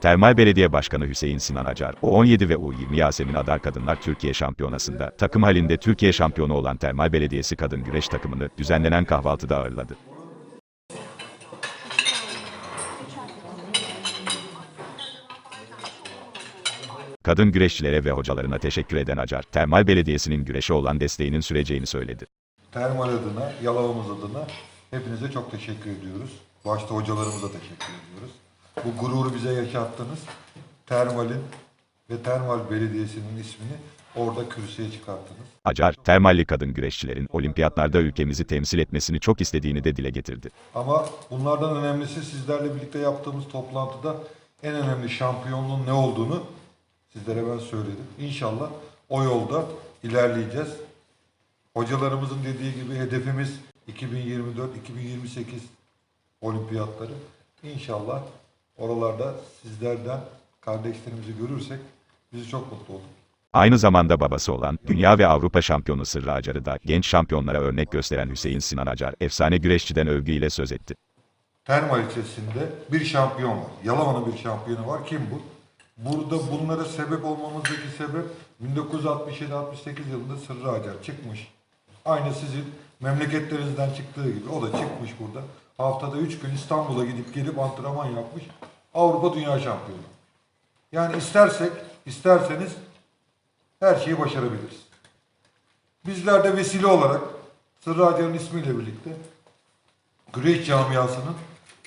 Termal Belediye Başkanı Hüseyin Sinan Acar, U17 ve U20 Yasemin Adar Kadınlar Türkiye Şampiyonası'nda takım halinde Türkiye şampiyonu olan Termal Belediyesi Kadın Güreş takımını düzenlenen kahvaltıda ağırladı. Kadın güreşçilere ve hocalarına teşekkür eden Acar, Termal Belediyesi'nin güreşe olan desteğinin süreceğini söyledi. Termal adına, Yalova'mız adına hepinize çok teşekkür ediyoruz. Başta hocalarımıza teşekkür ediyoruz. Bu gururu bize yaşattınız. Termal'in ve Termal Belediyesi'nin ismini orada kürsüye çıkarttınız. Acar, termalli kadın güreşçilerin olimpiyatlarda ülkemizi temsil etmesini çok istediğini de dile getirdi. Ama bunlardan önemlisi sizlerle birlikte yaptığımız toplantıda en önemli şampiyonluğun ne olduğunu sizlere ben söyledim. İnşallah o yolda ilerleyeceğiz. Hocalarımızın dediği gibi hedefimiz 2024-2028 olimpiyatları. İnşallah oralarda sizlerden kardeşlerimizi görürsek bizi çok mutlu olur. Aynı zamanda babası olan, Dünya ve Avrupa şampiyonu Sırrı Acar'ı da genç şampiyonlara örnek gösteren Hüseyin Sinan Acar, efsane güreşçiden övgüyle söz etti. Termal ilçesinde bir şampiyon var. Yalova'nın bir şampiyonu var. Kim bu? Burada bunlara sebep olmamızdaki sebep 1967-68 yılında Sırrı Acar çıkmış. Aynı sizin memleketlerinizden çıktığı gibi o da çıkmış burada. Haftada 3 gün İstanbul'a gidip gelip antrenman yapmış. Avrupa Dünya Şampiyonu. Yani istersek, isterseniz her şeyi başarabiliriz. Bizler de vesile olarak Sırrı ismiyle birlikte güreş camiasının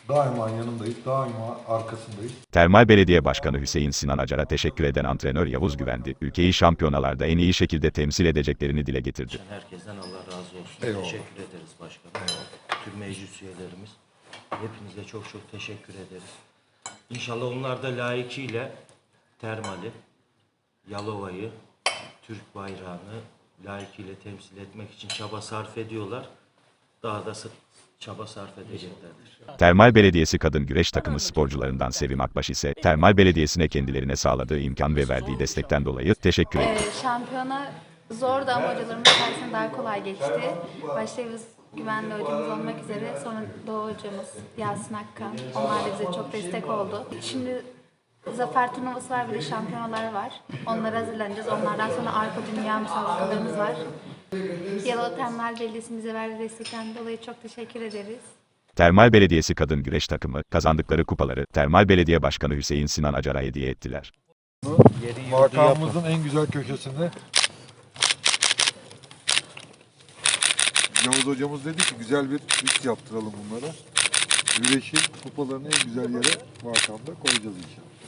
daima yanındayız, daima arkasındayız. Termal Belediye Başkanı Hüseyin Sinan Acar'a teşekkür eden antrenör Yavuz Güvendi, ülkeyi şampiyonalarda en iyi şekilde temsil edeceklerini dile getirdi. Herkesten Allah razı olsun. Eyvallah. Teşekkür ederiz başkanım. Tüm meclis üyelerimiz. Hepinize çok çok teşekkür ederiz. İnşallah onlar da layıkıyla Termal'i, Yalova'yı, Türk bayrağını layıkıyla temsil etmek için çaba sarf ediyorlar. Daha da sık çaba sarf edeceklerdir. Termal Belediyesi kadın güreş takımı sporcularından Sevim Akbaş ise, Termal Belediyesi'ne kendilerine sağladığı imkan ve verdiği destekten dolayı teşekkür etti. Ee, şampiyona zordu ama hocalarımız sayesinde daha kolay geçti. Başta Yavuz Güvenli hocamız olmak üzere sonra Doğu hocamız Yasin Akkan. Onlar da bize çok destek oldu. Şimdi Zafer turnuvası var bir de şampiyonalar var. Onlara hazırlanacağız. Onlardan sonra Arka Dünya müsabakalarımız var. Yalova Termal Belediyesi bize verdiği destekten dolayı çok teşekkür ederiz. Termal Belediyesi kadın güreş takımı, kazandıkları kupaları Termal Belediye Başkanı Hüseyin Sinan Acar'a hediye ettiler. Makamımızın en güzel köşesinde Yavuz hocamız dedi ki güzel bir üst yaptıralım bunlara. Güreşin kupalarını en güzel yere makamda koyacağız inşallah.